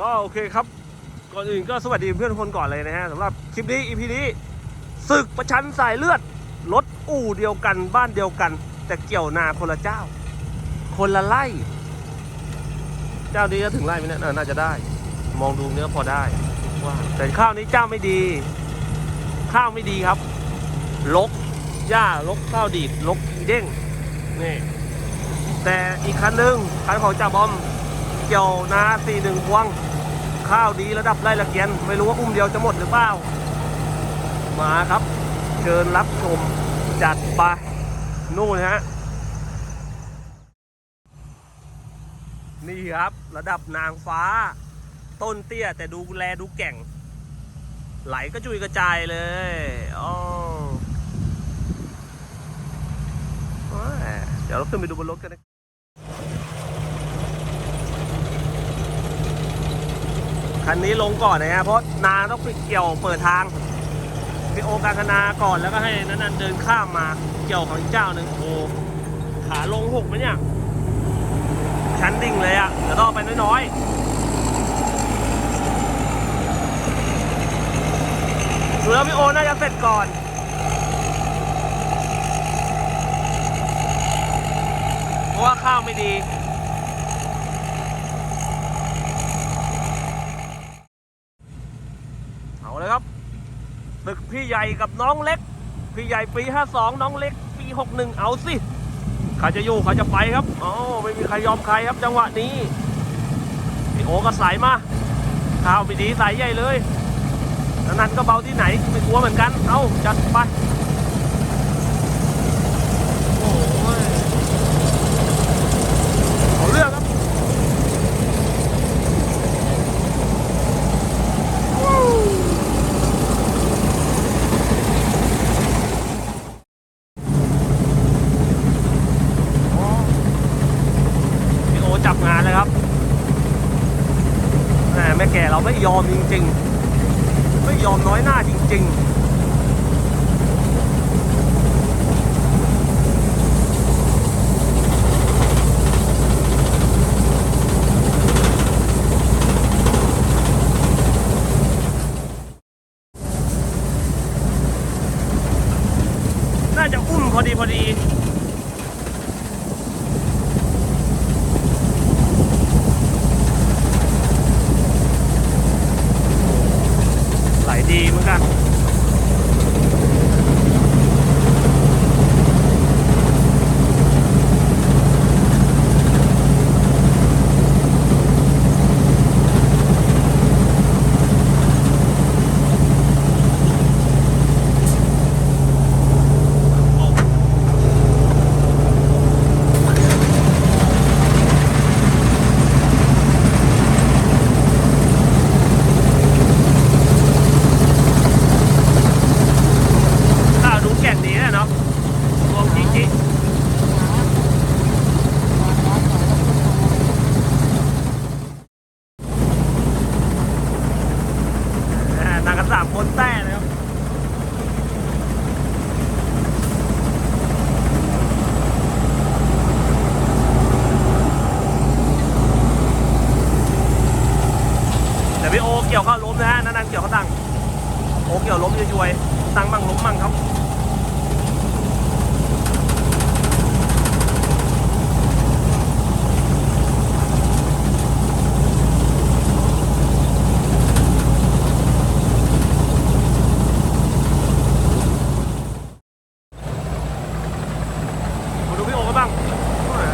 ก็โอเคครับ ก่อนอื่นก็สวัสดีเพื่อนคนก่อนเลยนะฮะสำหรับคลิปนี้ EP นี้ศึกประชันสายเลือดรถอู่เดียวกันบ้านเดียวกัน แต่เกี่ยวนาคนละเจ้า คนละไล่ เจ้านี้ก็ถึงไล่ไหมเนี่ยเออน่าจะได้ มองดูเนื้อพอได้ว่าแต่ข้าวนี้เจ้าไม่ดี ข้าวไม่ดีครับลกหญ้าลกข้าวดีดลกอีเด้งนี่แต่อีกคันหนึ่งคันของจ่าบอม กี่ยวนาสี่หนึ่งพวง ข้าวดีระดับไร่ละเกียน ไม่รู้ว่าอุ้มเดียวจะหมดหรือเปล่า มาครับ เชิญรับชมจัดไป นู่นฮะ นี่ครับระดับนางฟ้า ต้นเตี้ยแต่ดูแลดูแก่ง ไหลก็จุยกระจายเลยอ๋อเดี๋ยวเราขึ้นไปดูบนรถกันนะ คันนี้ลงก่อนนะฮะเพราะนาต้องไปเกี่ยวเปิดทางพี่โอการคณาก่อนแล้วก็ให้นันนันเดินข้ามมาเกี่ยวของเจ้าหนึ่งโอ้ขาลงหกไหมเนี่ยชั้นดิ่งเลยอะ่ะเดี๋ยวต้องไปน้อยๆดูแล้วพี่โอน่าจะเสร็จก่อนเพราะว่าข้าวไม่ดี เอาเลยครับตึกพี่ใหญ่กับน้องเล็ก พี่ใหญ่ปี 52 น้องเล็ก ปี 61 เอาสิใครจะอยู่ใครจะไปครับอ๋อไม่มีใครยอมใครครับ จังหวะนี้พี่โอก็ใส่มาข้าวไม่ดีสายใหญ่เลยนั้นก็เบาที่ไหนไม่กลัวเหมือนกัน เอาจัดไป โอ้ยเอาเรื่องครับ พี่โอจับ งานเลยครับแมแม่แก่เราไม่ยอมจริง ๆ ไม่ยอมน้อยหน้าจริง ๆ น่าจะอุ้มพอดีพอดี ไหล ดีเหมือนกัน ข้าวดูแก่งดีนะเนาะรวมจริงๆอ่านั่งกันสามคนแต้เลยครับ เดี๋ ยวพี่โอเกี่ยวเข้าล้มนะฮะนั่นเกี่ยวเข้าตั้งโอเกี่ยวล้มช่วยๆตั้งมั่งล้มมั่งครับมาดูพี่โอกันบ้างอ่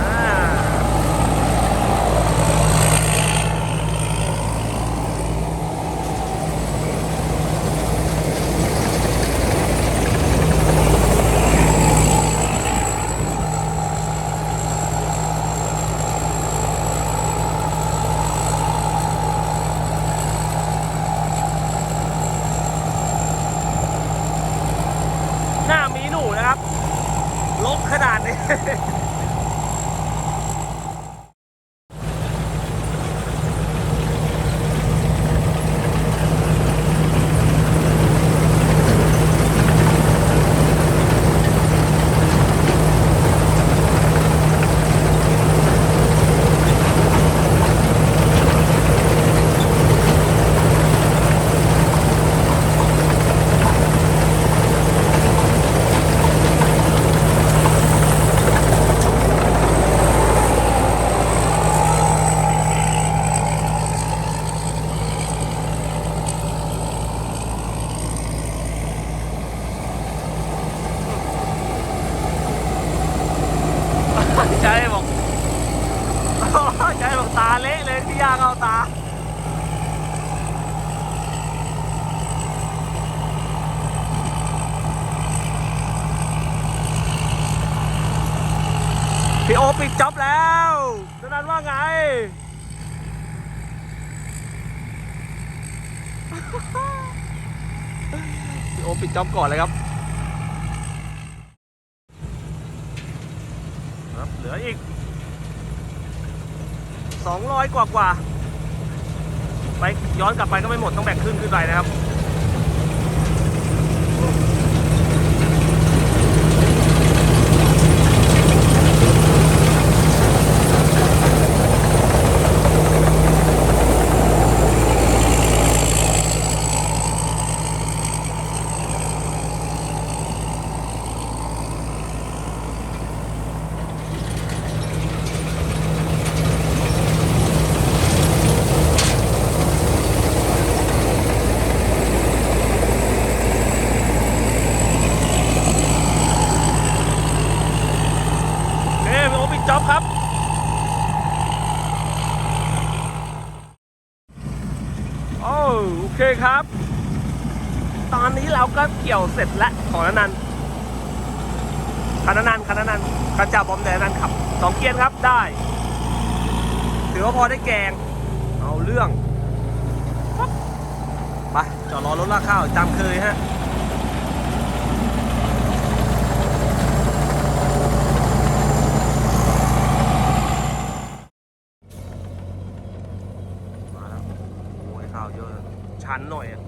า ใจบอกตาเละเลยพี่ยาเข้าตา พี่โอปิดจ็อบแล้วนั้นว่าไง พี่โอปิดจ็อบก่อนเลยครับ ครับเหลืออีกสองร้อยกว่ากว่าไปย้อนกลับไปก็ไม่หมดต้องแบ่งครึ่งขึ้นไปนะครับ เฮ้พี่โอปิดจ็อบครับ โอ้โอเคครับ ตอนนี้เรา ก็เกี่ยวเสร็จแล้วของนันนันคณะนันคณะนันกระจับอมแดงนันขับสองเกียร์ครับได้ ถือว่าพอได้แกง เอาเรื่องไปจอดรอรถลากข้าวตามเคยฮะมาแล้วโอ้ยข้าวเยอะ ชันหน่อยอะ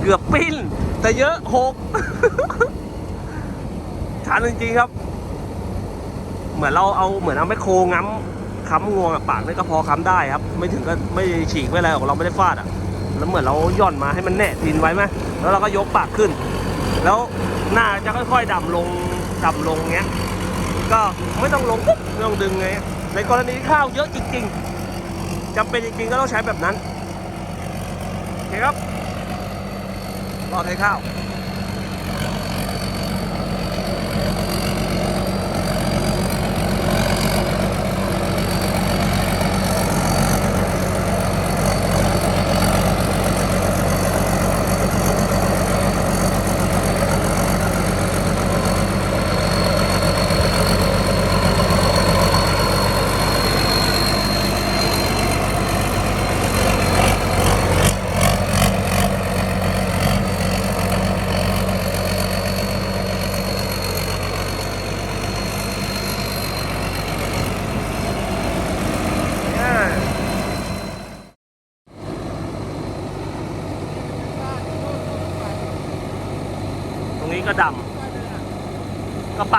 เกือบปิ้น แต่เยอะหกชันจริงๆครับ เหมือนเราเอาเหมือนเอาแมคโครง้ำค้ำงวงปากนี่ก็พอค้ำได้ครับ ไม่ถึงก็ไม่ฉีกไม่อะไรของเราไม่ได้ฟาดอะ แล้วเหมือนเราย่อนมาให้มันแน่ดินไว้ไหมแล้วเราก็ยกปากขึ้น แล้วหน้าจะค่อยๆดำลงดำลงเงี้ย ก็ไม่ต้องลงปุ๊บไม่ต้องดึงไงในกรณีข้าวเยอะจริง ๆจำเป็นจริงๆก็ต้องใช้แบบนั้นโอเคครับ รอเทข้าว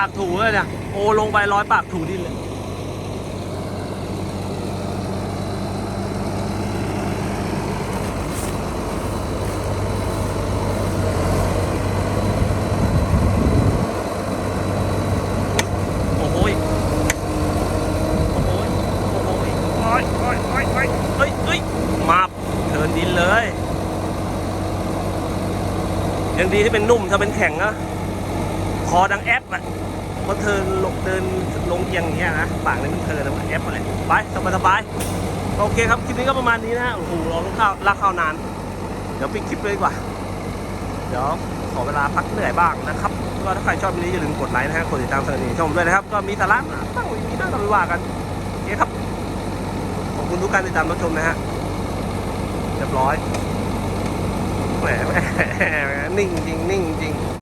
ากถูเลยเนี่ยโอลงไปร้อยปากถูดินเลยยังดีที่เป็นนุ่มถ้าเป็นแข็งนะ คอดังแอปอะเพราะเทินลงเดินลงเอียงอย่างเงี้ยนะปากนี่มันเทินะแอปอะไรไปสบายสบายโอเคครับคลิปนี้ก็ประมาณนี้นะฮะโอ้โหรอลูกข้าวลากข้าวนาน เดี๋ยวปิดคลิปเลยดีกว่า เดี๋ยวขอเวลาพักเหนื่อยบ้างนะครับก็ถ้าใครชอบคลิปนี้อย่าลืมกดไลค์นะฮะกดติดตามสนับสนุนช่องผมด้วยนะครับ ก็มีสาระบ้งม่มีบ้างก็ไม่ว่ากันโอเคครับขอบคุณทุกการติดตามรับชมนะฮะเรียบร้อยแหมแหมนิ่งจริงนิ่งจริง